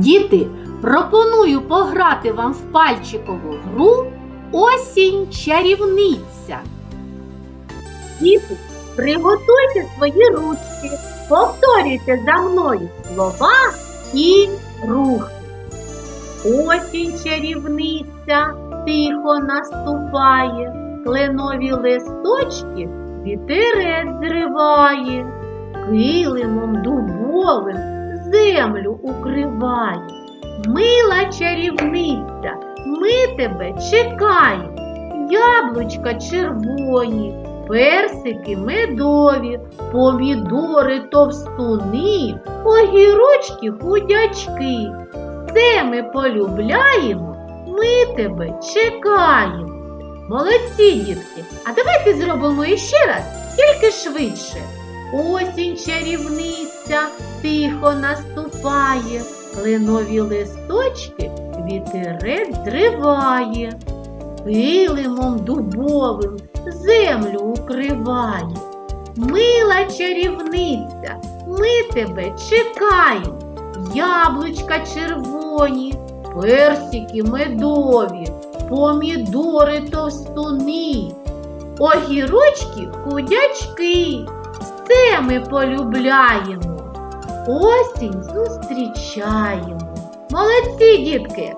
Діти, пропоную пограти вам в пальчикову гру Осінь чарівниця. Діти, приготуйте свої ручки, повторюйте за мною слова і рухи. Осінь чарівниця тихо наступає, кленові листочки вітерець зриває, килимом дубовим землю укриває. Мила чарівниця, ми тебе чекаємо. Яблучка червоні, персики медові, помідори товстуни, огірочки худячки. Все ми полюбляємо, ми тебе чекаємо. Молодці, дітки! А давайте зробимо іще раз, тільки швидше. Осінь чарівниця тихо наступає, кленові листочки вітерець зриває, килимом дубовим землю укриває. Мила чарівниця, ми тебе чекаємо. Яблучка червоні, персики медові, помідори товстуни, огірочки худячки. Все ми полюбляємо, осінь зустрічаємо. Молодці, дітки!